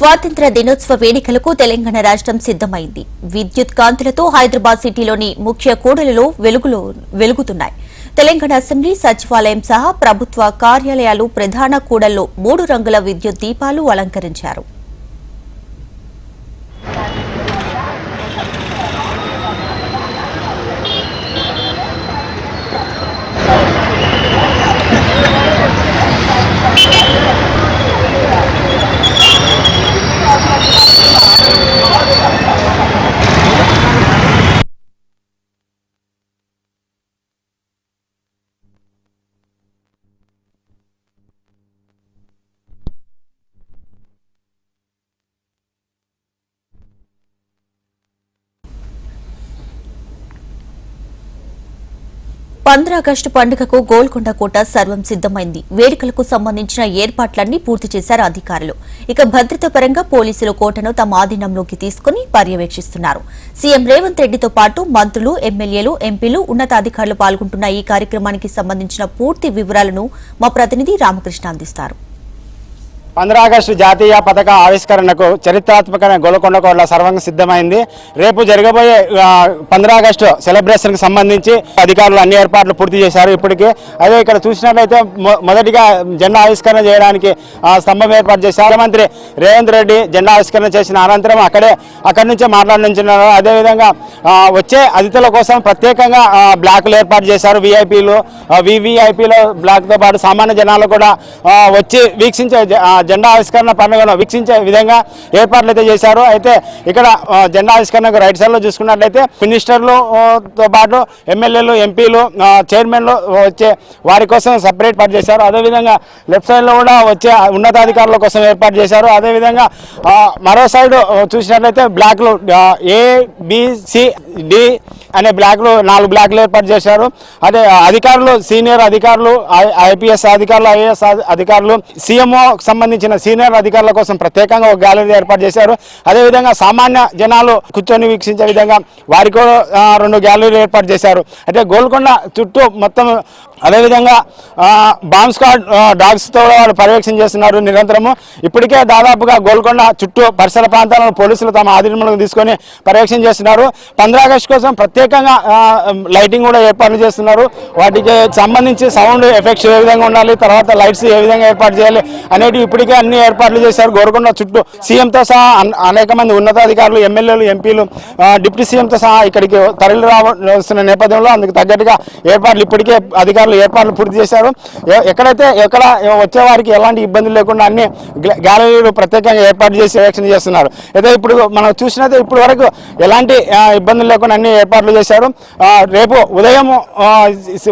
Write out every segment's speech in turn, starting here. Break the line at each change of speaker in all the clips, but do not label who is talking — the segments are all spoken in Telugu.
స్వాతంత్ర దినోత్సవ వేడుకలకు తెలంగాణ రాష్ట్రం సిద్దమైంది విద్యుత్ కాంతులతో హైదరాబాద్ సిటీలోని ముఖ్య కూడలిలో వెలుగులో వెలుగుతున్నాయి. తెలంగాణ అసెంబ్లీ సచివాలయం సహా ప్రభుత్వ కార్యాలయాలు ప్రధాన కూడల్లో మూడు రంగుల విద్యుత్ దీపాలు అలంకరించారు. ఆగస్టు పండుగకు గోల్కొండ కోట సర్వం సిద్దమైంది వేడుకలకు సంబంధించిన ఏర్పాట్లన్నీ పూర్తి చేశారు అధికారులు. ఇక భద్రత పరంగా పోలీసులు కోటను తమ ఆధీనంలోకి తీసుకుని పర్యవేక్షిస్తున్నారు. సీఎం రేవంత్ రెడ్డితో పాటు మంత్రులు ఎమ్మెల్యేలు ఎంపీలు ఉన్నతాధికారులు పాల్గొంటున్న ఈ కార్యక్రమానికి సంబంధించిన పూర్తి వివరాలను మా ప్రతినిధి రామకృష్ణ అందిస్తారు.
ఆగస్టు జాతీయ పథక ఆవిష్కరణకు చరిత్రాత్మకమైన గోలకొండ కోట్ల సర్వంగ సిద్ధమైంది. రేపు జరగబోయే పంద్రాగస్టు ఆగస్టు సెలబ్రేషన్కి సంబంధించి అధికారులు అన్ని ఏర్పాట్లు పూర్తి చేశారు ఇప్పటికే. అదే ఇక్కడ చూసినట్లయితే మొ- మొదటిగా జెండా ఆవిష్కరణ చేయడానికి స్తంభం ఏర్పాటు చేశారు. మంత్రి రేవంత్ రెడ్డి జెండా ఆవిష్కరణ చేసిన అనంతరం అక్కడే అక్కడి నుంచే మాట్లాడించున్నారు. అదేవిధంగా వచ్చే అతిథుల కోసం ప్రత్యేకంగా బ్లాకులు బ్లాక్లు ఏర్పాటు చేశారు. విఐపీలు వివిఐపీలు బ్లాక్తో పాటు సామాన్య జనాలు కూడా వచ్చి వీక్షించే జెండా ఆవిష్కరణ పండుగను వీక్షించే విధంగా ఏర్పాట్లు అయితే చేశారు. అయితే ఇక్కడ జెండా ఆవిష్కరణకు రైట్ సైడ్లో చూసుకున్నట్లయితే మినిస్టర్లుతో పాటు ఎమ్మెల్యేలు ఎంపీలు చైర్మన్లు వచ్చే వారి కోసం సపరేట్ ఏర్పాటు చేశారు. అదేవిధంగా లెఫ్ట్ సైడ్లో కూడా వచ్చే ఉన్నతాధికారుల కోసం ఏర్పాటు చేశారు. అదేవిధంగా మరో సైడ్ చూసినట్లయితే బ్లాక్లు ఏ డి అనే బ్లాక్లు నాలుగు బ్లాక్లు ఏర్పాటు చేశారు. అదే అధికారులు సీనియర్ అధికారులు ఐపీఎస్ అధికారులు ఐఏఎస్ అధికారులు సీఎంఓ సంబంధించిన సీనియర్ అధికారుల కోసం ప్రత్యేకంగా ఒక గ్యాలరీ ఏర్పాటు చేశారు. అదేవిధంగా సామాన్య జనాలు కూర్చొని వీక్షించే విధంగా వారికి రెండు గ్యాలరీలు ఏర్పాటు చేశారు. అయితే గోల్కొండ చుట్టూ మొత్తం అదేవిధంగా బాంబ్ స్క్వాడ్ డాగ్స్తో వాళ్ళు పర్యవేక్షణ చేస్తున్నారు నిరంతరము. ఇప్పటికే దాదాపుగా గోల్కొండ చుట్టూ పరిసర ప్రాంతాలను పోలీసులు తమ ఆధీనంలోకి తీసుకొని పర్యవేక్షణ చేస్తున్నారు. పంద్రా ఆగస్ట్ కోసం ప్రత్యేకంగా లైటింగ్ కూడా ఏర్పాట్లు చేస్తున్నారు. వాటికి సంబంధించి సౌండ్ ఎఫెక్ట్స్ ఏ విధంగా ఉండాలి తర్వాత లైట్స్ ఏ విధంగా ఏర్పాటు చేయాలి అనేటివి ఇప్పటికే అన్ని ఏర్పాట్లు చేశారు. గోల్కొండ చుట్టూ సీఎంతో సహా అనేక మంది ఉన్నతాధికారులు ఎమ్మెల్యేలు ఎంపీలు డిప్యూటీ సీఎంతో సహా ఇక్కడికి తరలి రావాల్సిన నేపథ్యంలో అందుకు తగ్గట్టుగా ఏర్పాట్లు ఇప్పటికే అధికారులు ఏర్పాట్లు పూర్తి చేశారు. ఎక్కడైతే ఎక్కడ వచ్చేవారికి ఎలాంటి ఇబ్బందులు లేకుండా అన్ని గ్యాలరీలు ప్రత్యేకంగా ఏర్పాటు చేసి సెలక్షన్ చేస్తున్నారు. అయితే ఇప్పుడు మనం చూసినైతే ఇప్పుడు వరకు ఎలాంటి ఇబ్బందులు లేకుండా అన్ని ఏర్పాట్లు చేశారు. రేపు ఉదయం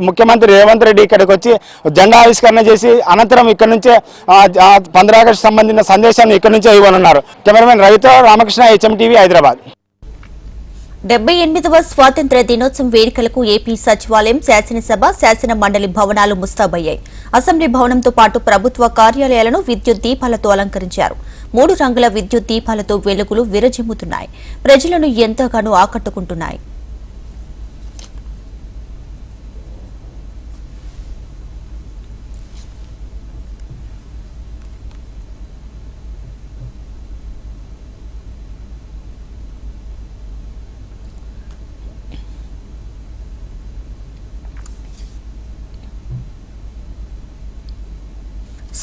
ముఖ్యమంత్రి రేవంత్ రెడ్డి ఇక్కడికి వచ్చి జెండా ఆవిష్కరణ చేసి అనంతరం ఇక్కడ నుంచే పంద్రాగస్టు సంబంధించిన సందేశాన్ని ఇక్కడ నుంచే ఇవ్వనున్నారు. కెమెరామెన్ రవితో రామకృష్ణ హెచ్ఎం టీవీ హైదరాబాద్.
డెబ్బై ఎనిమిదవ స్వాతంత్ర దినోత్సవం వేడుకలకు ఏపీ సచివాలయం శాసనసభ శాసన మండలి భవనాలు ముస్తాబయ్యాయి. అసెంబ్లీ భవనంతో పాటు ప్రభుత్వ కార్యాలయాలను విద్యుత్ దీపాలతో అలంకరించారు. మూడు రంగుల విద్యుత్ దీపాలతో వెలుగులు విరజిమ్ముతున్నాయి. ప్రజలను ఎంతగానో ఆకట్టుకుంటున్నాయి.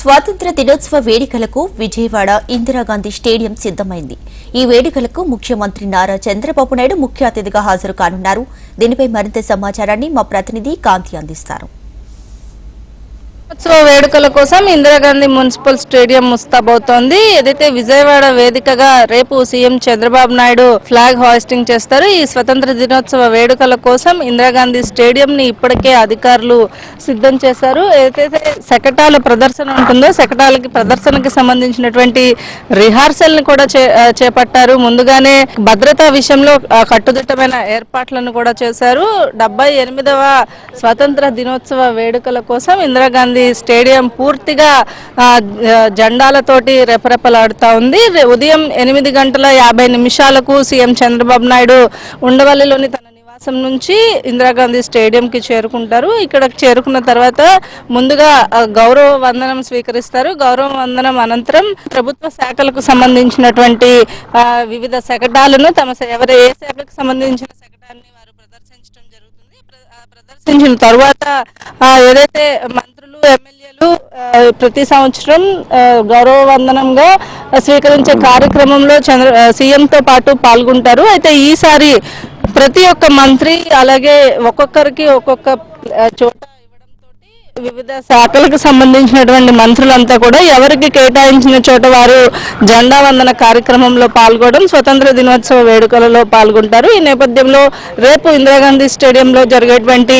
స్వాతంత్ర దినోత్సవ వేడుకలకు విజయవాడ ఇందిరాగాంధీ స్టేడియం సిద్దమైంది ఈ వేడుకలకు ముఖ్యమంత్రి నారా చంద్రబాబు నాయుడు ముఖ్య అతిథిగా హాజరు కానున్నారు. దీనిపై మరింత సమాచారాన్ని మా ప్రతినిధి కాంతి అందిస్తారు.
ఉత్సవ వేడుకల కోసం ఇందిరాగాంధీ మున్సిపల్ స్టేడియం ముస్తాబవుతోంది. ఏదైతే విజయవాడ వేదికగా రేపు CM Chandrababu Naidu flag hoisting చేస్తారు ఈ స్వతంత్ర దినోత్సవ వేడుకల కోసం ఇందిరాగాంధీ స్టేడియం ని ఇప్పటికే అధికారులు సిద్ధం చేశారు. ఏదైతే శకటాల ప్రదర్శన ఉంటుందో శకటాలకి ప్రదర్శనకి సంబంధించినటువంటి రిహార్సల్ని కూడా చే- చేపట్టారు. ముందుగానే భద్రతా విషయంలో కట్టుదిట్టమైన ఏర్పాట్లను కూడా చేశారు. డెబ్బై ఎనిమిదవ స్వతంత్ర దినోత్సవ వేడుకల కోసం ఇందిరాగాంధీ స్టేడియం పూర్తిగా జెండాలతోటి రెపరెపలాడుతా ఉంది. ఉదయం ఎనిమిది గంటల యాభై నిమిషాలకు సీఎం చంద్రబాబు నాయుడు ఉండవల్లిలోని తన నివాసం నుంచి ఇందిరాగాంధీ స్టేడియంకి చేరుకుంటారు. ఇక్కడ చేరుకున్న తర్వాత ముందుగా గౌరవ వందనం స్వీకరిస్తారు. గౌరవ వందనం అనంతరం ప్రభుత్వ శాఖలకు సంబంధించినటువంటి వివిధ శకటాలను తమ ఎవరు ఏ శాఖకు సంబంధించిన శకటాన్ని వారు ప్రదర్శించడం జరుగుతుంది. ప్రదర్శించిన తర్వాత ఏదైతే మంత్రులు ఎమ్మెల్యేలు ప్రతి సంవత్సరం గౌరవ వందనంగా స్వీకరించే కార్యక్రమంలో చంద్ర సీఎంతో పాటు పాల్గొంటారు. అయితే ఈసారి ప్రతి ఒక్క మంత్రి అలాగే ఒక్కొక్కరికి ఒక్కొక్క చోట వివిధ శాఖలకు సంబంధించినటువంటి మంత్రులంతా కూడా ఎవరికి కేటాయించిన చోట వారు జెండా వందన కార్యక్రమంలో పాల్గొనడం స్వతంత్ర దినోత్సవ వేడుకలలో పాల్గొంటారు. ఈ నేపథ్యంలో రేపు ఇందిరాగాంధీ స్టేడియంలో జరిగేటువంటి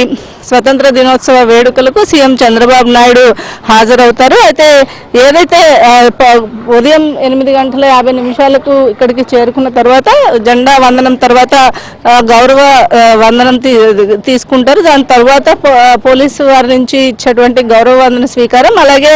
స్వతంత్ర దినోత్సవ వేడుకలకు సీఎం చంద్రబాబు నాయుడు హాజరవుతారు. అయితే ఏదైతే ప- ఉదయం ఎనిమిది గంటల యాభై నిమిషాలకు ఇక్కడికి చేరుకున్న తర్వాత జెండా వందనం తర్వాత గౌరవ వందనం తీ- తీసుకుంటారు. దాని తర్వాత పో- పోలీసు వారి నుంచి ఇచ్చేటువంటి గౌరవ వందన స్వీకారం. అలాగే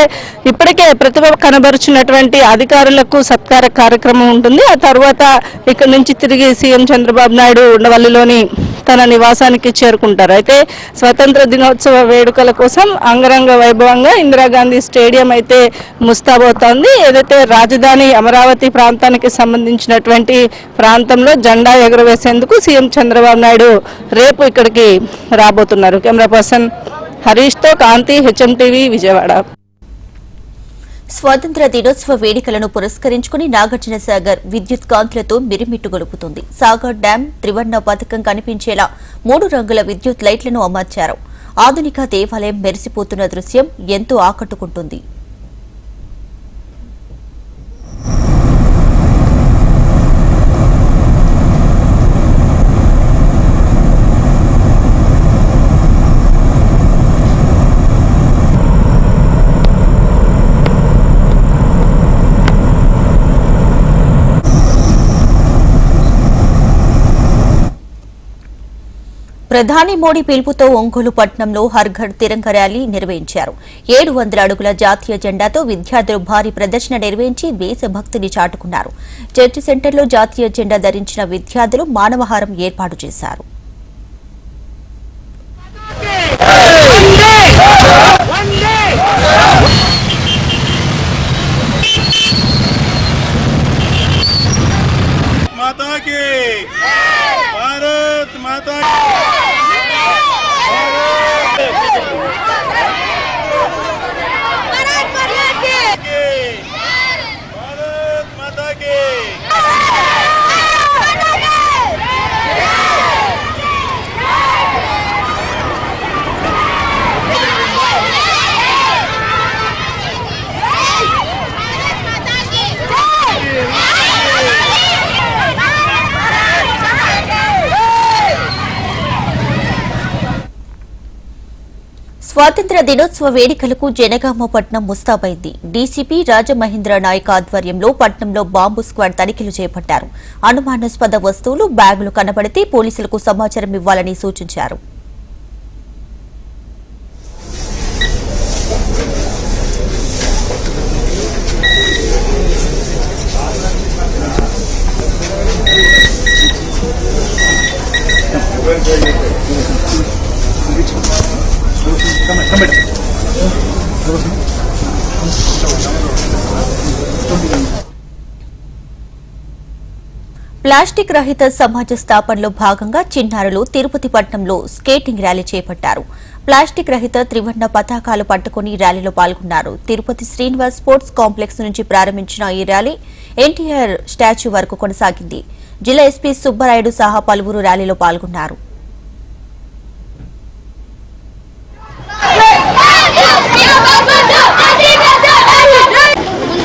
ఇప్పటికే ప్రతిభ కనబరుచినటువంటి అధికారులకు సత్కార కార్యక్రమం ఉంటుంది. ఆ తర్వాత ఇక్కడి నుంచి తిరిగి సీఎం చంద్రబాబు నాయుడు ఉండవల్లిలోని తన నివాసానికి చేరుకుంటారు. అయితే స్వతంత్ర దినోత్సవ వేడుకల కోసం అంగరంగ వైభవంగా ఇందిరాగాంధీ స్టేడియం అయితే ముస్తాబోతోంది ఏదైతే రాజధాని అమరావతి ప్రాంతానికి సంబంధించినటువంటి ప్రాంతంలో జెండా ఎగురవేసేందుకు సీఎం చంద్రబాబు నాయుడు రేపు ఇక్కడికి రాబోతున్నారు. Camera person హరీష్తో Kanthi H M TV Vijayawada.
స్వాతంత్ర దినోత్సవ వేడుకలను పురస్కరించుకుని నాగార్జున సాగర్ విద్యుత్ కాంతులతో మిరిమిట్టు గొలుపుతుంది. సాగర్ డ్యాం త్రివర్ణ పథకం కనిపించేలా మూడు రంగుల విద్యుత్ లైట్లను అమర్చారు. ఆధునిక దేవాలయం మెరిసిపోతున్న దృశ్యం ఎంతో ఆకట్టుకుంటుంది. ప్రధాని మోడీ పిలుపుతో ఒంగోలు పట్టణంలో హర్ఘర్ తిరంగ ర్యాలీ నిర్వహించారు. ఏడు వందల అడుగుల జాతీయ జెండాతో విద్యార్థులు భారీ ప్రదర్శన నిర్వహించి దేశభక్తిని చాటుకున్నారు. చర్చి సెంటర్లో జాతీయ జెండా ధరించిన విద్యార్థులు మానవహారం ఏర్పాటు చేశారు.
माता Bye.
స్వాతంత్ర దినోత్సవ వేడుకలకు జనగామ పట్నం ముస్తాబైంది. డీసీపీ రాజమహేంద్ర నాయక్ ఆధ్వర్యంలో పట్నంలో బాంబు స్క్వాడ్ తనిఖీలు చేపట్టారు. అనుమానాస్పద వస్తువులు బ్యాగులు కనబడితే పోలీసులకు సమాచారం ఇవ్వాలని సూచించారు. ప్లాస్టిక్ రహిత సమాజ స్థాపనలో భాగంగా చిన్నారులు తిరుపతి పట్నంలో స్కేటింగ్ ర్యాలీ చేపట్టారు. ప్లాస్టిక్ రహిత త్రివర్ణ పతాకాలు పట్టుకుని ర్యాలీలో పాల్గొన్నారు. తిరుపతి శ్రీనివాస్ స్పోర్ట్స్ కాంప్లెక్స్ నుంచి ప్రారంభించిన ఈ ర్యాలీ ఎన్టీఆర్ స్టాచ్యూ వరకు కొనసాగింది. జిల్లా ఎస్పీ సుబ్బరాయుడు సహా పలువురు ర్యాలీలో పాల్గొన్నారు.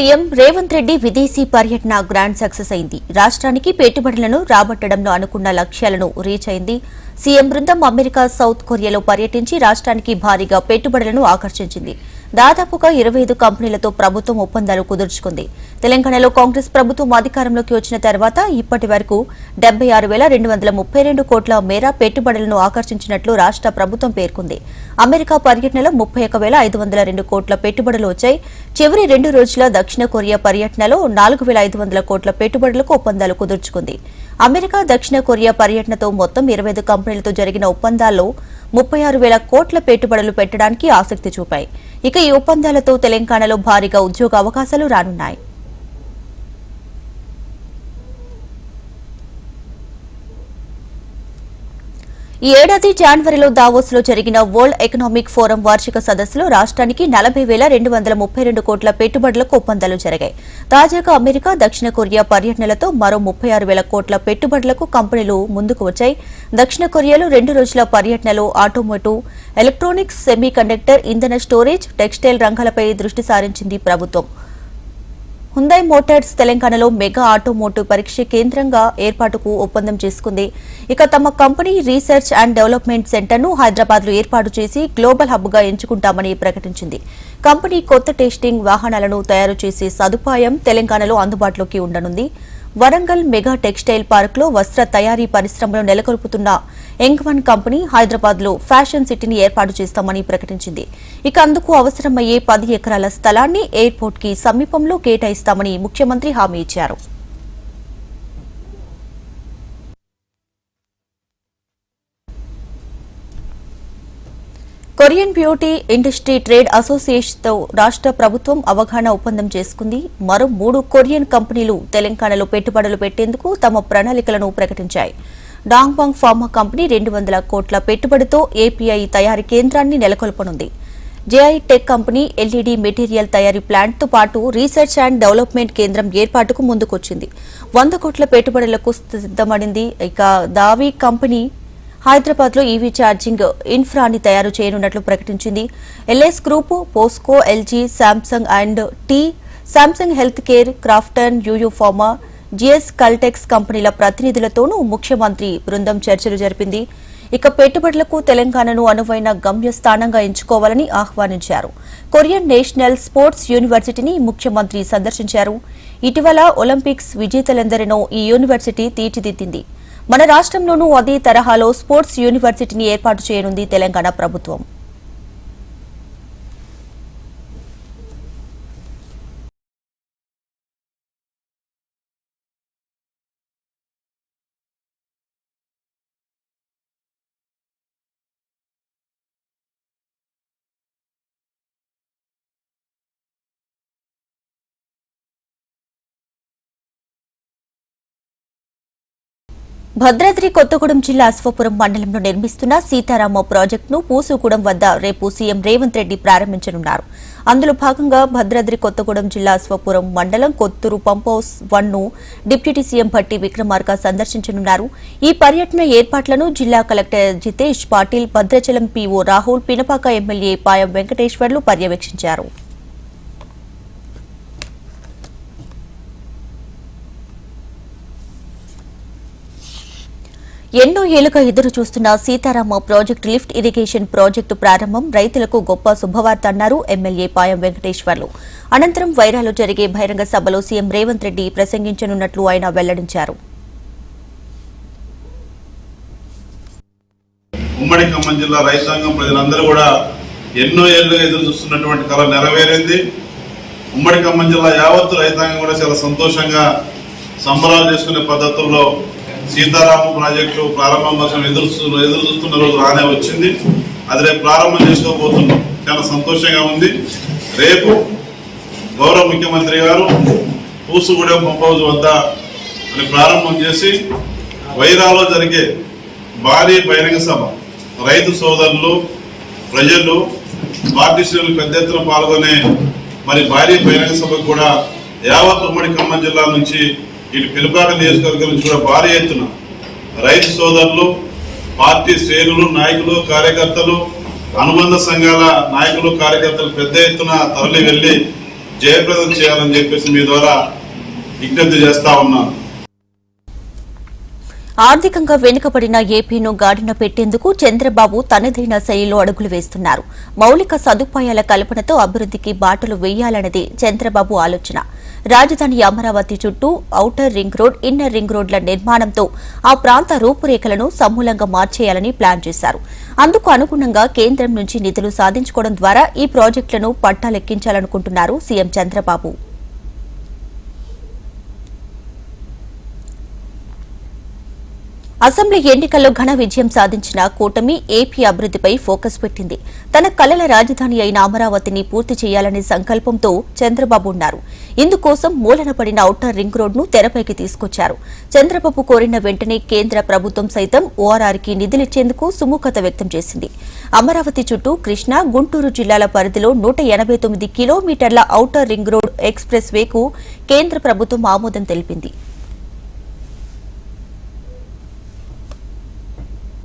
సీఎం రేవంత్ రెడ్డి విదేశీ పర్యటన గ్రాండ్ సక్సెస్ అయింది. రాష్ట్రానికి పెట్టుబడులను రాబట్టడంలో అనుకున్న లక్ష్యాలను రీచ్ అయింది. సీఎం బృందం అమెరికా సౌత్ కొరియాలో పర్యటించి రాష్ట్రానికి భారీగా పెట్టుబడులను ఆకర్షించింది. దాదాపుగా ఇరవై ఐదు కంపెనీలతో ప్రభుత్వం ఒప్పందాలు కుదుర్చుకుంది. తెలంగాణలో కాంగ్రెస్ ప్రభుత్వం అధికారంలోకి వచ్చిన తర్వాత ఇప్పటి వరకు డెబ్బై ఆరు వేల రెండు వందల ముప్పై రెండు కోట్ల మేర పెట్టుబడులను ఆకర్షించినట్లు రాష్ట్ర ప్రభుత్వం పేర్కొంది. అమెరికా పర్యటనలో ముప్పై ఒక వేల ఐదు వందల రెండు కోట్ల పెట్టుబడులు వచ్చాయి. చివరి రెండు రోజుల దక్షిణ కొరియా పర్యటనలో నాలుగు వేల ఐదు వందల కోట్ల పెట్టుబడులకు ఒప్పందాలు కుదుర్చుకుంది. అమెరికా దక్షిణ కొరియా పర్యటనతో మొత్తం ఇరవై ఐదు కంపెనీలతో జరిగిన ఒప్పందాల్లో ముప్పై ఆరు వేల కోట్ల పెట్టుబడులు పెట్టడానికి ఆసక్తి చూపాయి. ఇక ఈ ఒప్పందాలతో తెలంగాణలో భారీగా ఉద్యోగ అవకాశాలు రానున్నాయి. ఈ ఏడాది జనవరిలో దావోస్లో జరిగిన వరల్డ్ ఎకనామిక్ ఫోరం వార్షిక సదస్సులో రాష్ట్రానికి నలభై వేల రెండు వందల ముప్పై రెండు కోట్ల పెట్టుబడులకు ఒప్పందాలు జరిగాయి. తాజాగా అమెరికా దక్షిణ కొరియా పర్యటనలతో మరో ముప్పై ఆరు వేల కోట్ల పెట్టుబడులకు కంపెనీలు ముందుకు వచ్చాయి. దక్షిణ కొరియాలో రెండు రోజుల పర్యటనలో ఆటోమోటివ్ ఎలక్ట్రానిక్స్ సెమీ కండక్టర్ ఇంధన స్టోరేజ్ టెక్స్టైల్ రంగాలపై దృష్టి సారించింది ప్రభుత్వం. హుందాయ్ మోటార్స్ తెలంగాణలో మెగా ఆటోమోటివ్ పరీక్ష కేంద్రంగా ఏర్పాటుకు ఒప్పందం చేసుకుంది. ఇక తమ కంపెనీ రీసెర్చ్ అండ్ డెవలప్మెంట్ సెంటర్ను హైదరాబాద్లో ఏర్పాటు చేసి గ్లోబల్ హబ్గా ఎంచుకుంటామని ప్రకటించింది. కంపెనీ కొత్త టెస్టింగ్ వాహనాలను తయారు చేసే సదుపాయం తెలంగాణలో అందుబాటులోకి ఉండనుంది. వరంగల్ మెగా టెక్స్టైల్ పార్క్లో వస్త్ర తయారీ పరిశ్రమను నెలకొల్పుతున్న ఎంగ్వన్ కంపెనీ హైదరాబాద్లో ఫ్యాషన్ సిటీని ఏర్పాటు చేస్తామని ప్రకటించింది. ఇక అందుకు అవసరమయ్యే పది ఎకరాల స్థలాన్ని ఎయిర్పోర్ట్కి సమీపంలో కేటాయిస్తామని ముఖ్యమంత్రి హామీ ఇచ్చారు. కొరియన్ బ్యూటీ ఇండస్ట్రీ ట్రేడ్ అసోసియేషన్తో రాష్ట్ర ప్రభుత్వం అవగాహన ఒప్పందం చేసుకుంది. మరో మూడు కొరియన్ కంపెనీలు తెలంగాణలో పెట్టుబడులు పెట్టేందుకు తమ ప్రణాళికలను ప్రకటించాయి. డాంగ్బాంగ్ ఫార్మా కంపెనీ రెండు వందల కోట్ల పెట్టుబడితో ఏపీఐ తయారీ కేంద్రాన్ని నెలకొల్పనుంది. J I tech company LED material తయారీ ప్లాంట్తో పాటు రీసెర్చ్ అండ్ డెవలప్మెంట్ కేంద్రం ఏర్పాటుకు ముందుకొచ్చింది. వంద కోట్ల పెట్టుబడులకు సిద్దమడింది ఇక దావి కంపెనీ హైదరాబాద్లో ఈవీ ఛార్జింగ్ ఇన్ఫ్రాని తయారు చేయనున్నట్లు ప్రకటించింది. L S group Posco LG Samsung and T Samsung health care Krafton Yuyu pharma G S Caltex కంపెనీల ప్రతినిధులతోనూ ముఖ్యమంత్రి బృందం చర్చలు జరిపింది. ఇక పెట్టుబడులకు తెలంగాణను అనువైన గమ్యస్థానంగా ఎంచుకోవాలని ఆహ్వానించారు. కొరియన్ నేషనల్ స్పోర్ట్స్ యూనివర్సిటీని ముఖ్యమంత్రి సందర్శించారు. ఇటీవల ఒలింపిక్స్ విజేతలందరినో ఈ యూనివర్సిటీ తీర్చిదిద్దింది. మన రాష్ట్రంలోనూ అదే తరహాలో స్పోర్ట్స్ యూనివర్సిటీని ఏర్పాటు చేయనుంది తెలంగాణ ప్రభుత్వం. భద్రాద్రి కొత్తగూడెం జిల్లా అశ్వపురం మండలంలో నిర్మిస్తున్న సీతారామ ప్రాజెక్టును పూసుగూడెం వద్ద రేపు సీఎం రేవంత్ రెడ్డి ప్రారంభించనున్నారు. అందులో భాగంగా భద్రాద్రి కొత్తగూడెం జిల్లా అశ్వపురం మండలం కొత్తూరు పంప్ హౌస్ వన్ను డిప్యూటీ సీఎం భట్టి విక్రమార్క సందర్శించనున్నారు. ఈ పర్యటన ఏర్పాట్లను జిల్లా collector Jitesh Patil Bhadrachalam PO Rahul Pinapaka MLA Payam Venkateswarlu పర్యవేక్షించారు. ఎన్నో ఏళ్ళుగా ఎదురు చూస్తున్న Sitarama project lift irrigation project ప్రారంభం రైతులకు గొప్ప శుభవార్త అన్నారు ఎమ్మెల్యే పాయం వెంకటేశ్వర్లు. అనంతరం వైరాలో జరిగే బహిరంగ సభలో సీఎం రేవంత్ రెడ్డి ప్రసంగించనున్నట్లు ఆయన వెల్లడించారు.
ఉమ్మడి ఖమ్మం జిల్లా రైతాంగం ప్రజలందరూ కూడా ఎన్నో ఏళ్ళుగా ఎదురు చూస్తున్నటువంటి కళ నెరవేరింది. ఉమ్మడి ఖమ్మం జిల్లా యావత్తు రైతాంగం కూడా చాలా సంతోషంగా సంబరాలు చేసుకునే పద్ధతుల్లో సీతారామ ప్రాజెక్టు ప్రారంభం కోసం ఎదురు ఎదురు చూస్తున్న రోజు రానే వచ్చింది. అది రేపు ప్రారంభం చేసుకోబోతున్నాం. చాలా సంతోషంగా ఉంది. రేపు గౌరవ ముఖ్యమంత్రి గారు పూసుగూడెం పంప్ వద్ద ప్రారంభం చేసి వైరాలో జరిగే భారీ బహిరంగ సభ. రైతు సోదరులు ప్రజలు పార్టీ శ్రేణులు పెద్ద ఎత్తున పాల్గొనే మరి భారీ బహిరంగ సభకు కూడా యావత్ ఉమ్మడి ఖమ్మం జిల్లా నుంచి ఇటు పిలుపాక నియోజకవర్గం నుంచి కూడా భారీ ఎత్తున రైతు సోదరులు పార్టీ శ్రేణులు నాయకులు కార్యకర్తలు అనుబంధ సంఘాల నాయకులు కార్యకర్తలు పెద్ద ఎత్తున తరలి వెళ్ళి జయప్రదం చేయాలని చెప్పేసి మీ ద్వారా విజ్ఞప్తి చేస్తా ఉన్నాను.
ఆర్థికంగా వెనుకబడిన ఏపీను గాడిన పెట్టేందుకు చంద్రబాబు తనదైన శైలిలో అడుగులు వేస్తున్నారు. మౌలిక సదుపాయాల కల్పనతో అభివృద్ధికి బాటలు వేయాలన్నది చంద్రబాబు ఆలోచన. రాజధాని అమరావతి చుట్టూ outer ring road inner ring రోడ్ల నిర్మాణంతో ఆ ప్రాంత రూపురేఖలను సమూలంగా మార్చేయాలని ప్లాన్ చేశారు. అందుకు అనుగుణంగా కేంద్రం నుంచి నిధులు సాధించుకోవడం ద్వారా ఈ ప్రాజెక్టులను పట్టాలెక్కించాలనుకుంటున్నారు సీఎం చంద్రబాబు. అసెంబ్లీ ఎన్నికల్లో ఘన విజయం సాధించిన కూటమి ఏపీ అభివృద్ధిపై ఫోకస్ పెట్టింది. తన కలల రాజధాని అయిన అమరావతిని పూర్తి చేయాలనే సంకల్పంతో చంద్రబాబు ఉన్నారు. ఇందుకోసం మూలన పడిన ఔటర్ రింగ్ రోడ్ను తెరపైకి తీసుకొచ్చారు. చంద్రబాబు కోరిన వెంటనే కేంద్ర ప్రభుత్వం సైతం ఓఆర్ఆర్కి నిధులిచ్చేందుకు సుముఖత వ్యక్తం చేసింది. అమరావతి చుట్టూ కృష్ణా గుంటూరు జిల్లాల పరిధిలో నూట ఎనభై తొమ్మిది కిలోమీటర్ల ఔటర్ రింగ్ రోడ్ ఎక్స్ప్రెస్ వేకు కేంద్ర ప్రభుత్వం ఆమోదం తెలిపింది.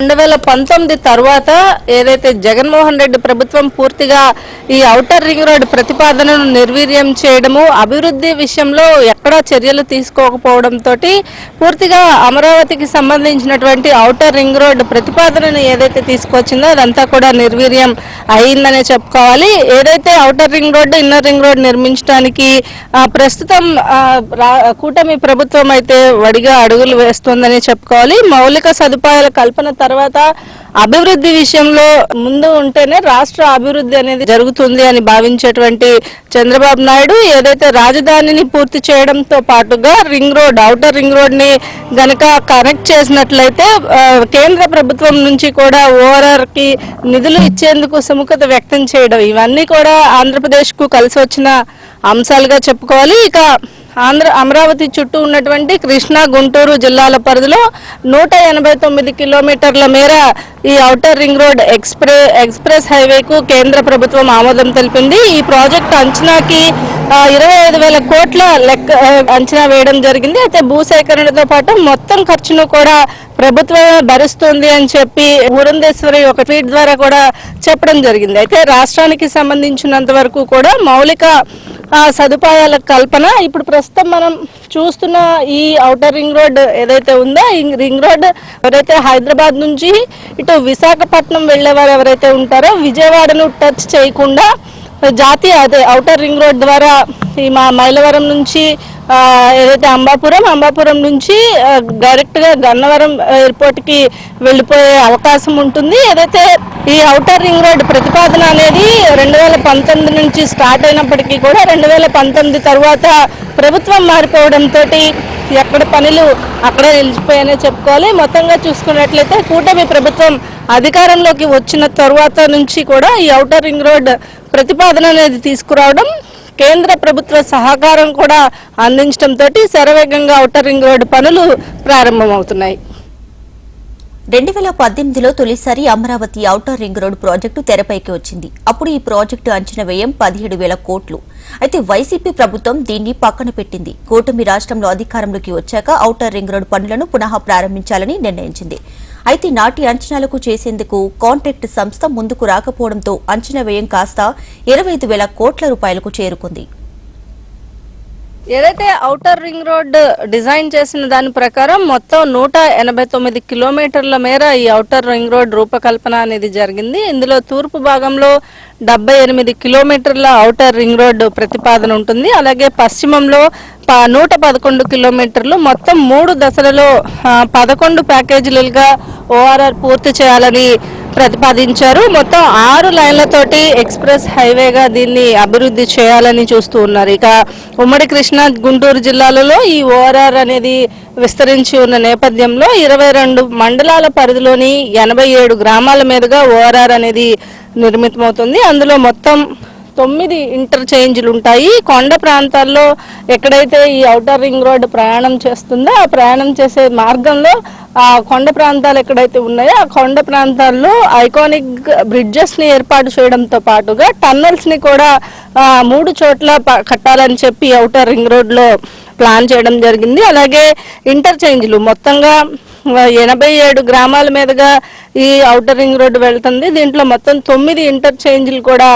రెండు వేల పంతొమ్మిది తర్వాత ఏదైతే జగన్మోహన్ రెడ్డి ప్రభుత్వం పూర్తిగా ఈ ఔటర్ రింగ్ రోడ్ ప్రతిపాదనను నిర్వీర్యం చేయడము అభివృద్ధి విషయంలో ఎక్కడా చర్యలు తీసుకోకపోవడంతో పూర్తిగా అమరావతికి సంబంధించినటువంటి ఔటర్ రింగ్ రోడ్ ప్రతిపాదనను ఏదైతే తీసుకొచ్చిందో అదంతా కూడా నిర్వీర్యం అయిందనే చెప్పుకోవాలి. ఏదైతే outer ring road inner ring road నిర్మించడానికి ప్రస్తుతం రా- కూటమి ప్రభుత్వం అయితే వడిగా అడుగులు వేస్తోందని చెప్పుకోవాలి. మౌలిక సదుపాయాల కల్పన తర్వాత అభివృద్ధి విషయంలో ముందు ఉంటేనే రాష్ట్ర అభివృద్ధి అనేది జరుగుతుంది అని భావించేటువంటి చంద్రబాబు నాయుడు ఏదైతే రాజధానిని పూర్తి చేయడంతో పాటుగా రింగ్ రోడ్ ఔటర్ రింగ్ రోడ్ని గనక కనెక్ట్ చేసినట్లయితే కేంద్ర ప్రభుత్వం నుంచి కూడా ఓఆర్ఆర్కి నిధులు ఇచ్చేందుకు సుముఖత వ్యక్తం చేయడం ఇవన్నీ కూడా ఆంధ్రప్రదేశ్కు కలిసి వచ్చిన అంశాలుగా చెప్పుకోవాలి. ఇక ఆంధ్ర అమరావతి చుట్టూ ఉన్నటువంటి కృష్ణా గుంటూరు జిల్లాల పరిధిలో నూట ఎనభై తొమ్మిది కిలోమీటర్ల మేర ఈ outer ring road express express హైవేకు కేంద్ర ప్రభుత్వం ఆమోదం తెలిపింది. ఈ ప్రాజెక్ట్ అంచనాకి ఇరవై ఐదు వేల కోట్ల లెక్క అంచనా వేయడం జరిగింది. అయితే భూసేకరణతో పాటు మొత్తం ఖర్చును కూడా ప్రభుత్వమే భరిస్తుంది అని చెప్పి ఊరందేశ్వరి ఒక ట్వీట్ ద్వారా కూడా చెప్పడం జరిగింది. అయితే రాష్ట్రానికి సంబంధించినంత వరకు కూడా మౌలిక ఆ, సదుపాయాల కల్పన. ఇప్పుడు ప్రస్తుతం మనం చూస్తున్న ఈ ఔటర్ రింగ్ రోడ్ ఏదైతే ఉందో ఈ రింగ్ రోడ్ ఎవరైతే హైదరాబాద్ నుంచి ఇటు విశాఖపట్నం వెళ్ళేవారు ఎవరైతే ఉంటారో విజయవాడను టచ్ చేయకుండా జాతీయ అదే ఔటర్ రింగ్ రోడ్ ద్వారా ఈ మా మైలవరం నుంచి ఏదైతే అంబాపురం అంబాపురం నుంచి డైరెక్ట్గా డైరెక్ట్గా గన్నవరం ఎయిర్పోర్ట్కి వెళ్ళిపోయే అవకాశం ఉంటుంది. ఏదైతే ఈ ఔటర్ రింగ్ రోడ్ ప్రతిపాదన అనేది రెండు వేల పంతొమ్మిది నుంచి స్టార్ట్ అయినప్పటికీ కూడా రెండు వేల పంతొమ్మిది తర్వాత ప్రభుత్వం మారిపోవడంతో ఎక్కడ పనులు అక్కడే నిలిచిపోయాయనే చెప్పుకోవాలి. మొత్తంగా చూసుకున్నట్లయితే కూటమి ప్రభుత్వం అధికారంలోకి వచ్చిన తర్వాత నుంచి కూడా ఈ ఔటర్ రింగ్ రోడ్ ప్రతిపాదన అనేది తీసుకురావడం కేంద్ర ప్రభుత్వ సహకారం కూడా అందించడంతో శరవేగంగా ఔటర్ రింగ్ రోడ్డు పనులు ప్రారంభమవుతున్నాయి.
రెండు వేల పద్దెనిమిదిలో తొలిసారి Amaravati outer ring road project తెరపైకి వచ్చింది. అప్పుడు ఈ ప్రాజెక్టు అంచనా వ్యయం పదిహేడు వేల కోట్లు. అయితే వైసీపీ ప్రభుత్వం దీన్ని పక్కన పెట్టింది. కూటమి రాష్ట్రంలో అధికారంలోకి వచ్చాక ఔటర్ రింగ్ రోడ్ పనులను పునః ప్రారంభించాలని నిర్ణయించింది. అయితే నాటి అంచనాలకు చేసేందుకు కాంట్రాక్ట్ సంస్థ ముందుకు రాకపోవడంతో అంచనా వ్యయం కాస్త ఇరవై ఐదు వేల కోట్ల రూపాయలకు చేరుకుంది.
ఏదైతే ఔటర్ రింగ్ రోడ్ డిజైన్ చేసిన దాని ప్రకారం మొత్తం నూట ఎనభై తొమ్మిది కిలోమీటర్ల మేర ఈ ఔటర్ రింగ్ రోడ్ రూపకల్పన అనేది జరిగింది. ఇందులో తూర్పు భాగంలో డెబ్బై ఎనిమిది కిలోమీటర్ల ఔటర్ రింగ్ రోడ్ ప్రతిపాదన ఉంటుంది. అలాగే పశ్చిమంలో నూట పదకొండు కిలోమీటర్లు మొత్తం మూడు దశలలో పదకొండు ప్యాకేజీలుగా ఓఆర్ఆర్ పూర్తి చేయాలని ప్రతిపాదించారు. మొత్తం ఆరు లైన్లతోటి ఎక్స్ప్రెస్ హైవేగా దీన్ని అభివృద్ధి చేయాలని చూస్తూ ఉన్నారు. ఇక ఉమ్మడి కృష్ణా గుంటూరు జిల్లాలలో ఈ ఓఆర్ఆర్ అనేది విస్తరించి ఉన్న నేపథ్యంలో ఇరవై రెండు మండలాల పరిధిలోని ఎనభై ఏడు గ్రామాల మీదుగా ఓఆర్ఆర్ అనేది నిర్మితమవుతుంది. అందులో మొత్తం తొమ్మిది ఇంటర్చేంజ్లు ఉంటాయి కొండ ప్రాంతాల్లో ఎక్కడైతే ఈ ఔటర్ రింగ్ రోడ్ ప్రయాణం చేస్తుందో ఆ ప్రయాణం చేసే మార్గంలో ఆ కొండ ప్రాంతాలు ఎక్కడైతే ఉన్నాయో ఆ కొండ ప్రాంతాల్లో ఐకానిక్ బ్రిడ్జెస్ని ఏర్పాటు చేయడంతో పాటుగా టన్నల్స్ని కూడా మూడు చోట్ల ప- కట్టాలని చెప్పి ఔటర్ రింగ్ రోడ్లో ప్లాన్ చేయడం జరిగింది. అలాగే ఇంటర్చేంజ్లు మొత్తంగా ఎనభై ఏడు గ్రామాల మీదుగా ఈ ఔటర్ రింగ్ రోడ్డు వెళ్తుంది. దీంట్లో మొత్తం తొమ్మిది ఇంటర్చేంజ్లు కూడా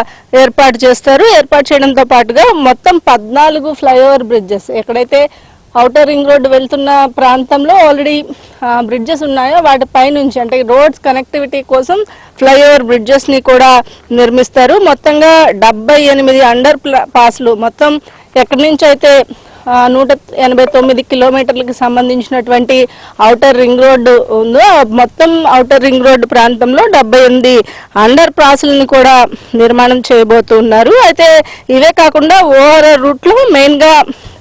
ఏర్పాటు చేస్తారు. ఏర్పాటు చేయడంతో పాటుగా మొత్తం పద్నాలుగు ఫ్లైఓవర్ బ్రిడ్జెస్ ఎక్కడైతే ఔటర్ రింగ్ రోడ్డు వెళ్తున్న ప్రాంతంలో ఆల్రెడీ బ్రిడ్జెస్ ఉన్నాయో వాటి పైనుంచి అంటే రోడ్స్ కనెక్టివిటీ కోసం ఫ్లైఓవర్ బ్రిడ్జెస్ని కూడా నిర్మిస్తారు. మొత్తంగా డెబ్బై ఎనిమిది అండర్ పాస్లు మొత్తం ఎక్కడి నుంచి అయితే నూట ఎనభై తొమ్మిది కిలోమీటర్లకు సంబంధించినటువంటి ఔటర్ రింగ్ రోడ్డు ఉందో మొత్తం ఔటర్ రింగ్ రోడ్డు ప్రాంతంలో డెబ్బై ఎనిమిది అండర్ పాస్లను కూడా నిర్మాణం చేయబోతున్నారు. అయితే ఇవే కాకుండా ఓఆర్ఆర్ రూట్లో మెయిన్గా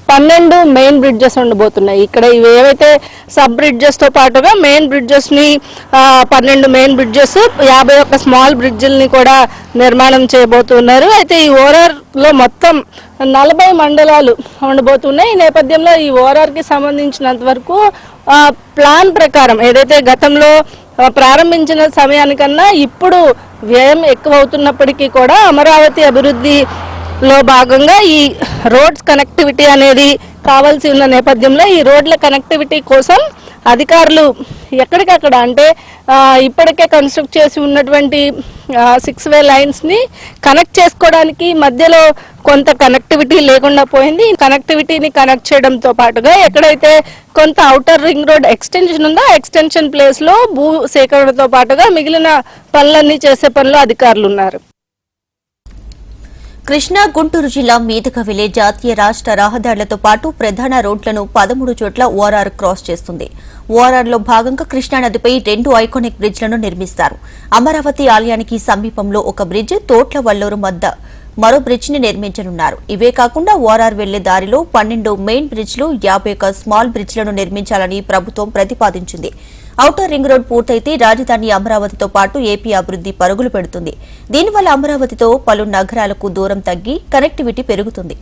పన్నెండు మెయిన్ బ్రిడ్జెస్ ఉండబోతున్నాయి. ఇక్కడ ఇవి ఏవైతే సబ్ బ్రిడ్జెస్తో పాటుగా మెయిన్ బ్రిడ్జెస్ని పన్నెండు మెయిన్ బ్రిడ్జెస్ యాభై ఒక్క స్మాల్ బ్రిడ్జిల్ని కూడా నిర్మాణం చేయబోతున్నారు. అయితే ఈ ఓరార్లో మొత్తం నలభై మండలాలు ఉండబోతున్నాయి. ఈ నేపథ్యంలో ఈ ఓరార్కి సంబంధించినంత వరకు ప్లాన్ ప్రకారం ఏదైతే గతంలో ప్రారంభించిన సమయానికన్నా ఇప్పుడు వ్యయం ఎక్కువ అవుతున్నప్పటికీ కూడా అమరావతి అభివృద్ధి లో భాగంగా ఈ రోడ్స్ కనెక్టివిటీ అనేది కావాల్సి ఉన్న నేపథ్యంలో ఈ రోడ్ల కనెక్టివిటీ కోసం అధికారులు ఎక్కడికక్కడ అంటే ఇప్పటికే కన్స్ట్రక్ట్ చేసి ఉన్నటువంటి సిక్స్ వే లైన్స్ని కనెక్ట్ చేసుకోవడానికి మధ్యలో కొంత కనెక్టివిటీ లేకుండా పోయింది. ఈ కనెక్టివిటీని కనెక్ట్ చేయడంతో పాటుగా ఎక్కడైతే కొంత అవుటర్ రింగ్ రోడ్ ఎక్స్టెన్షన్ ఉందో ఆ ఎక్స్టెన్షన్ ప్లేస్లో భూ సేకరణతో పాటుగా మిగిలిన పనులన్నీ చేసే పనులు అధికారులు ఉన్నారు.
కృష్ణా గుంటూరు జిల్లా మీదుగా వెళ్ళే జాతీయ రాష్ట్ర రహదారులతో పాటు ప్రధాన రోడ్లను పదమూడు చోట్ల ఓఆర్ఆర్ క్రాస్ చేస్తుంది. ఓఆర్ఆర్లో భాగంగా కృష్ణానదిపై రెండు ఐకానిక్ బ్రిడ్జ్లను నిర్మిస్తారు. అమరావతి ఆలయానికి సమీపంలో ఒక బ్రిడ్జ్ తోట్ల వల్లూరు మధ్య మరో బ్రిడ్జిని నిర్మించనున్నారు. ఇవే కాకుండా ఓఆర్ఆర్ వెళ్ళే దారిలో పన్నెండు మెయిన్ బ్రిడ్జ్లు యాభై ఒక స్మాల్ బ్రిడ్జ్లను నిర్మించాలని ప్రభుత్వం ప్రతిపాదించింది. ఔటర్ రింగ్ రోడ్ పూర్తయితే రాజధాని అమరావతితో పాటు ఏపీ అభివృద్ధి పరుగులు పెడుతుంది. దీనివల్ల అమరావతితో పలు నగరాలకు దూరం తగ్గి కనెక్టివిటీ పెరుగుతుంది.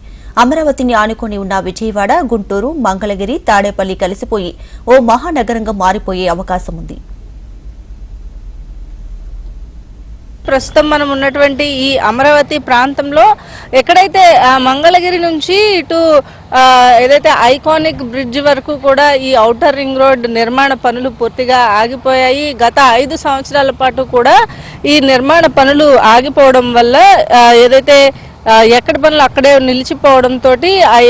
అమరావతిని ఆనుకొని ఉన్న విజయవాడ గుంటూరు మంగళగిరి తాడేపల్లి కలిసిపోయి ఓ మహానగరంగా మారిపోయే అవకాశం ఉంది
ప్రస్తుతం మనం ఉన్నటువంటి ఈ అమరావతి ప్రాంతంలో ఎక్కడైతే మంగళగిరి నుంచి ఇటు ఏదైతే ఐకానిక్ బ్రిడ్జ్ వరకు కూడా ఈ ఔటర్ రింగ్ రోడ్ నిర్మాణ పనులు పూర్తిగా ఆగిపోయాయి. గత ఐదు సంవత్సరాల పాటు కూడా ఈ నిర్మాణ పనులు ఆగిపోవడం వల్ల ఏదైతే ఎక్కడి పనులు అక్కడే నిలిచిపోవడంతో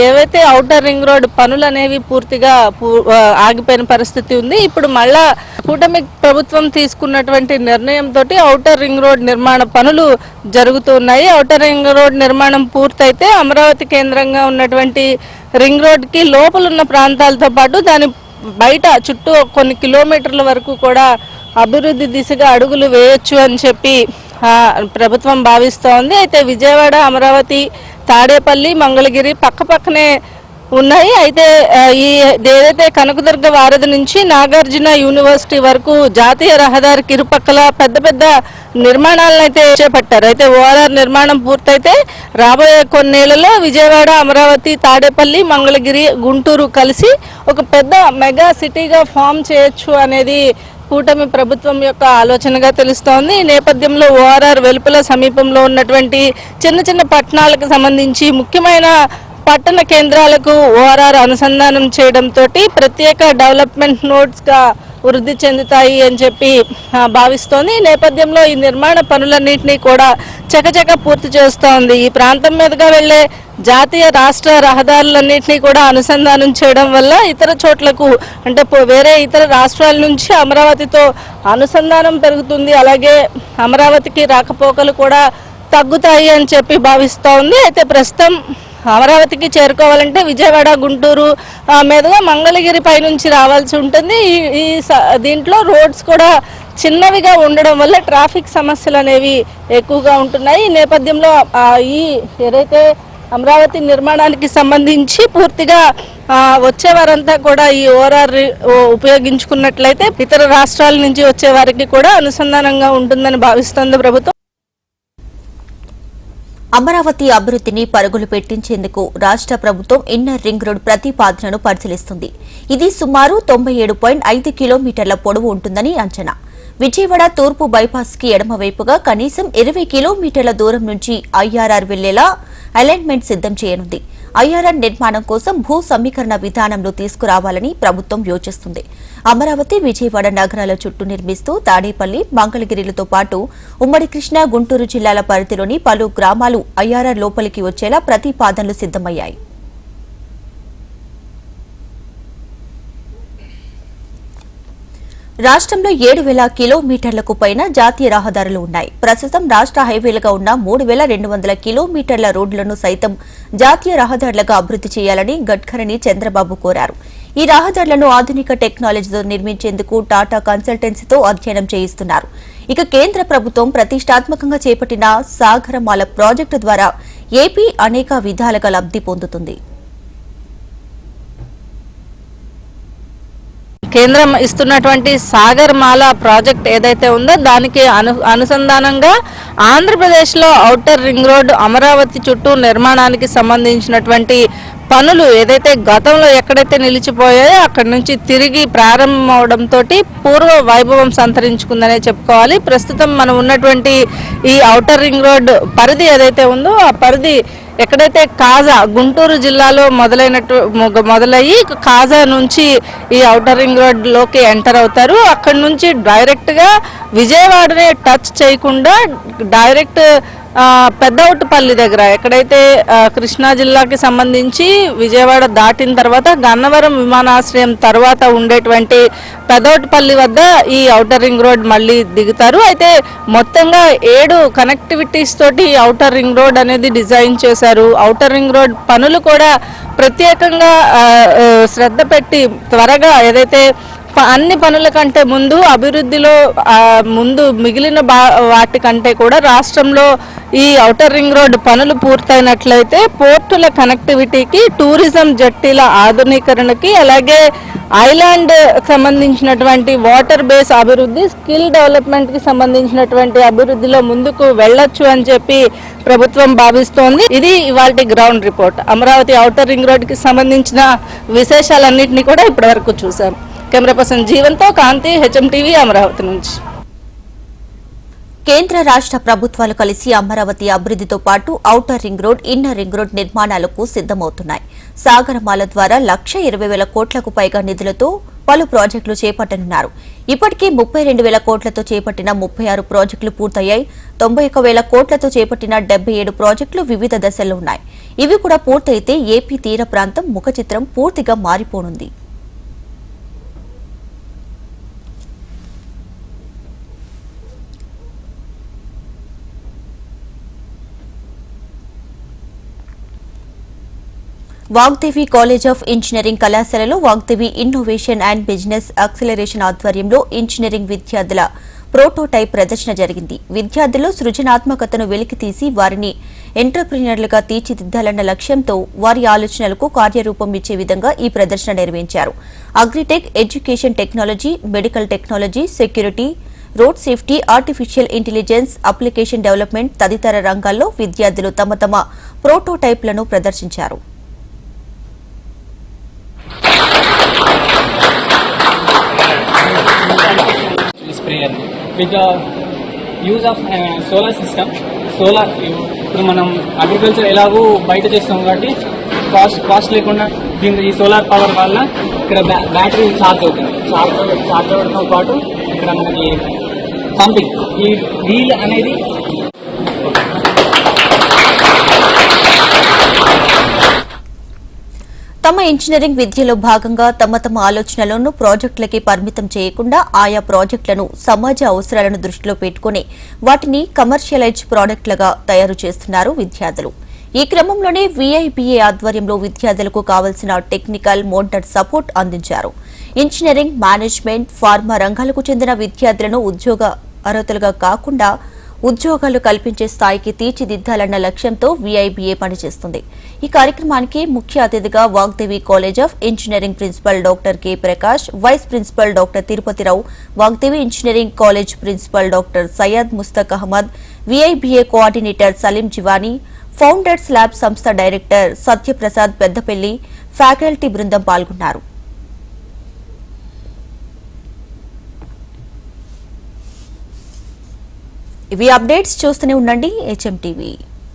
ఏవైతే ఔటర్ రింగ్ రోడ్ పనులు అనేవి పూర్తిగా పూ- ఆగిపోయిన పరిస్థితి ఉంది. ఇప్పుడు మళ్ళా కూటమి ప్రభుత్వం తీసుకున్నటువంటి నిర్ణయంతో ఔటర్ రింగ్ రోడ్ నిర్మాణ పనులు జరుగుతున్నాయి ఔటర్ రింగ్ రోడ్ నిర్మాణం పూర్తయితే అమరావతి కేంద్రంగా ఉన్నటువంటి రింగ్ రోడ్కి లోపలున్న లోపల ఉన్న ప్రాంతాలతో పాటు దాని బయట చుట్టూ కొన్ని కిలోమీటర్ల వరకు కూడా అభివృద్ధి దిశగా అడుగులు వేయొచ్చు అని చెప్పి ప్రభుత్వం భావిస్తోంది. అయితే విజయవాడ అమరావతి తాడేపల్లి మంగళగిరి పక్క పక్కనే ఉన్నాయి. అయితే ఈ ఏదైతే కనకదుర్గ వారధి నుంచి నాగార్జున యూనివర్సిటీ వరకు జాతీయ రహదారికి ఇరుపక్కల పెద్ద పెద్ద నిర్మాణాలను అయితే చేపట్టారు. అయితే ఓఆర్ఆర్ నిర్మాణం పూర్తయితే రాబోయే కొన్నేళ్ళలో విజయవాడ అమరావతి తాడేపల్లి మంగళగిరి గుంటూరు కలిసి ఒక పెద్ద మెగా సిటీగా ఫామ్ చేయొచ్చు అనేది కూటమి ప్రభుత్వం యొక్క ఆలోచనగా తెలుస్తోంది. ఈ నేపథ్యంలో ఓఆర్ఆర్ వెలుపల సమీపంలో ఉన్నటువంటి చిన్న చిన్న పట్టణాలకు సంబంధించి ముఖ్యమైన పట్టణ కేంద్రాలకు ఓఆర్ఆర్ అనుసంధానం చేయడంతో ప్రత్యేక డెవలప్మెంట్ నోట్స్గా వృద్ధి చెందుతాయి అని చెప్పి భావిస్తోంది. ఈ నేపథ్యంలో ఈ నిర్మాణ పనులన్నింటినీ కూడా చకచక పూర్తి చేస్తోంది. ఈ ప్రాంతం మీదుగా వెళ్ళే జాతీయ రాష్ట్ర రహదారులన్నింటినీ కూడా అనుసంధానం చేయడం వల్ల ఇతర చోట్లకు అంటే వేరే ఇతర రాష్ట్రాల నుంచి అమరావతితో అనుసంధానం పెరుగుతుంది. అలాగే అమరావతికి రాకపోకలు కూడా తగ్గుతాయి అని చెప్పి భావిస్తోంది. అయితే ప్రస్తుతం అమరావతికి చేరుకోవాలంటే విజయవాడ గుంటూరు మీదుగా మంగళగిరి పైనుంచి రావాల్సి ఉంటుంది. ఈ ఈ స- దీంట్లో రోడ్స్ కూడా చిన్నవిగా ఉండడం వల్ల ట్రాఫిక్ సమస్యలు అనేవి ఎక్కువగా ఉంటున్నాయి. ఈ నేపథ్యంలో ఈ ఏదైతే అమరావతి నిర్మాణానికి సంబంధించి పూర్తిగా వచ్చే వారంతా కూడా ఈ ఓఆర్ఆర్ ఉపయోగించుకున్నట్లయితే ఇతర రాష్ట్రాల నుంచి వచ్చే వారికి కూడా అనుసంధానంగా ఉంటుందని భావిస్తోంది ప్రభుత్వం.
అమరావతి అభివృద్ధిని పరుగులు పెట్టించేందుకు రాష్ట్ర ప్రభుత్వం ఇన్నర్ రింగ్ రోడ్ ప్రతిపాదనను పరిశీలిస్తుంది. ఇది సుమారు తొంభై ఏడు పాయింట్ ఐదు కిలోమీటర్ల పొడవు ఉంటుందని అంచనా. విజయవాడ తూర్పు బైపాస్కి ఎడమవైపుగా కనీసం ఇరవై కిలోమీటర్ల దూరం నుంచి ఐఆర్ఆర్ వెళ్ళేలా అలైన్మెంట్ సిద్దం చేయనుంది. ఐఆర్ఆర్ నిర్మాణం కోసం భూ సమీకరణ విధానంలో తీసుకురావాలని ప్రభుత్వం యోచిస్తుంది. అమరావతి విజయవాడ నగరాల చుట్టూ నిర్మిస్తూ తాడేపల్లి మంగళగిరిలతో పాటు ఉమ్మడి కృష్ణా గుంటూరు జిల్లాల పరిధిలోని పలు గ్రామాలు ఐఆర్ఆర్ లోపలికి వచ్చేలా ప్రతిపాదనలు సిద్దమయ్యాయి రాష్ట్రంలో ఏడు వేల కిలోమీటర్లకు పైన జాతీయ రహదారులు ఉన్నాయి. ప్రస్తుతం రాష్ట్ర హైవేలుగా ఉన్న మూడు వేల రెండు వందల కిలోమీటర్ల రోడ్లను సైతం జాతీయ రహదారులుగా అభివృద్ధి చేయాలని గడ్కరీని చంద్రబాబు కోరారు. ఈ రహదారులను ఆధునిక టెక్నాలజీతో నిర్మించేందుకు టాటా కన్సల్టెన్సీతో అధ్యయనం చేయిస్తున్నారు. ఇక కేంద్ర ప్రభుత్వం ప్రతిష్టాత్మకంగా చేపట్టిన సాగరమాల ప్రాజెక్టు ద్వారా ఏపీ అనేక విధాలుగా లబ్ధి పొందుతుంది.
కేంద్రం ఇస్తున్నటువంటి సాగర్ మాల ప్రాజెక్ట్ ఏదైతే ఉందో దానికి అను అనుసంధానంగా ఆంధ్రప్రదేశ్లో ఔటర్ రింగ్ రోడ్ అమరావతి చుట్టూ నిర్మాణానికి సంబంధించినటువంటి పనులు ఏదైతే గతంలో ఎక్కడైతే నిలిచిపోయాయో అక్కడి నుంచి తిరిగి ప్రారంభం అవడంతో పూర్వ వైభవం సంతరించుకుందనే చెప్పుకోవాలి. ప్రస్తుతం మనం ఉన్నటువంటి ఈ ఔటర్ రింగ్ రోడ్ పరిధి ఏదైతే ఉందో ఆ పరిధి ఎక్కడైతే కాజా గుంటూరు జిల్లాలో మొదలైనట్టు మొగ- మొదలయ్యి కాజా నుంచి ఈ ఔటర్ రింగ్ రోడ్లోకి ఎంటర్ అవుతారు. అక్కడ నుంచి డైరెక్ట్గా విజయవాడనే టచ్ చేయకుండా డైరెక్ట్ ఆ, దగ్గర ఎక్కడైతే కృష్ణా జిల్లాకి సంబంధించి విజయవాడ దాటిన తర్వాత గన్నవరం విమానాశ్రయం తర్వాత ఉండేటువంటి పెదవట్టుపల్లి వద్ద ఈ ఔటర్ రింగ్ రోడ్ మళ్ళీ దిగుతారు. అయితే మొత్తంగా ఏడు కనెక్టివిటీస్ తోటి ఈ ఔటర్ రింగ్ రోడ్ అనేది డిజైన్ చేశారు. ఔటర్ రింగ్ రోడ్ పనులు కూడా ప్రత్యేకంగా శ్రద్ధ పెట్టి త్వరగా ఏదైతే అన్ని పనుల కంటే ముందు అభివృద్ధిలో ముందు మిగిలిన బా వాటికంటే కూడా రాష్ట్రంలో ఈ ఔటర్ రింగ్ రోడ్ పనులు పూర్తయినట్లయితే పోర్టుల కనెక్టివిటీకి టూరిజం జట్టీల ఆధునీకరణకి అలాగే ఐలాండ్ సంబంధించినటువంటి వాటర్ బేస్ అభివృద్ధి స్కిల్ డెవలప్మెంట్కి సంబంధించినటువంటి అభివృద్ధిలో ముందుకు వెళ్ళొచ్చు అని చెప్పి ప్రభుత్వం భావిస్తోంది. ఇది ఇవాళ ground report. Amaravati outer ring రోడ్కి సంబంధించిన విశేషాలన్నింటినీ కూడా ఇప్పటివరకు చూసాం camera person జీవన్తో Kanthi H M TV Amaravati నుంచి.
కేంద్ర రాష్ట్ర ప్రభుత్వాలు కలిసి అమరావతి అభివృద్ధితో పాటు outer ring road inner ring road నిర్మాణాలకు సిద్దమవుతున్నాయి సాగరమాల ద్వారా లక్ష ఇరవై వేల కోట్లకు పైగా నిధులతో పలు ప్రాజెక్టులు చేపట్టనున్నారు. ఇప్పటికే ముప్పై రెండు వేల కోట్లతో చేపట్టిన ముప్పై ఆరు ప్రాజెక్టులు పూర్తయ్యాయి. తొంభై ఒక వేల కోట్లతో చేపట్టిన డెబ్బై ఏడు ప్రాజెక్టులు వివిధ దశల్లో ఉన్నాయి. ఇవి కూడా పూర్తయితే ఏపీ తీర ప్రాంతం ముఖ చిత్రం పూర్తిగా మారిపోనుంది. వాగ్దేవి కాలేజ్ ఆఫ్ ఇంజనీరింగ్ కళాశాలలో Vagdevi innovation and business acceleration ఆధ్వర్యంలో ఇంజనీరింగ్ విద్యార్థుల ప్రోటోటైప్ ప్రదర్శన జరిగింది. విద్యార్థులు సృజనాత్మకతను వెలికితీసి వారిని ఎంటర్ప్రినర్లుగా తీర్చిదిద్దాలన్న లక్ష్యంతో వారి ఆలోచనలకు కార్యరూపం ఇచ్చే విధంగా ఈ ప్రదర్శన నిర్వహించారు. Agritech education technology medical technology security road safety artificial intelligence application development తదితర రంగాల్లో విద్యార్థులు తమ తమ ప్రోటోటైప్లను ప్రదర్శించారు.
Prayer with use of solar system solar ఇప్పుడు మనం అగ్రికల్చర్ ఎలాగో బయట చేస్తాం కాబట్టి కాస్ట్ కాస్ట్ లేకుండా దీని ఈ సోలార్ పవర్ వల్ల ఇక్కడ బ్యా బ్యాటరీ ఛార్జ్ అవుతుంది. ఛార్జ్ ఛార్జ్ అవ్వడంతో పాటు ఇక్కడ మనకి పంపింగ్ ఈ వీల్ అనేది
తమ ఇంజనీరింగ్ విద్యలో భాగంగా తమ తమ ఆలోచనలను ప్రాజెక్టులకి పరిమితం చేయకుండా ఆయా ప్రాజెక్టులను సమాజ అవసరాలను దృష్టిలో పెట్టుకుని వాటిని కమర్షియలైజ్ ప్రాడక్టులుగా తయారు చేస్తున్నారు విద్యార్థులు. ఈ క్రమంలోనే వీఐబీఏ ఆధ్వర్యంలో విద్యార్థులకు కావలసిన టెక్నికల్ మోంటర్ సపోర్ట్ అందించారు. ఇంజనీరింగ్ మేనేజ్మెంట్ ఫార్మా రంగాలకు చెందిన విద్యార్థులను ఉద్యోగ అర్హతలుగా కాకుండా ఉద్యోగాలు కల్పించే స్థాయికి తీర్చిదిద్దాలన్న లక్ష్యంతో వీఐబీఏ పనిచేస్తుంది. ఈ కార్యక్రమానికి ముఖ్య అతిథిగా Vagdevi college of engineering principal doctor K Prakash vice principal doctor Tirupathirao Vagdevi engineering college principal doctor Syed Mustaq Ahmed V I B A coordinator Saleem Jivani founders lab సంస్థ డైరెక్టర్ సత్యప్రసాద్ పెద్దపల్లి ఫ్యాకల్టీ బృందం పాల్గొన్నారు. ఇవి అప్డేట్స్ చూస్తూనే ఉండండి హెచ్ఎం టీవీ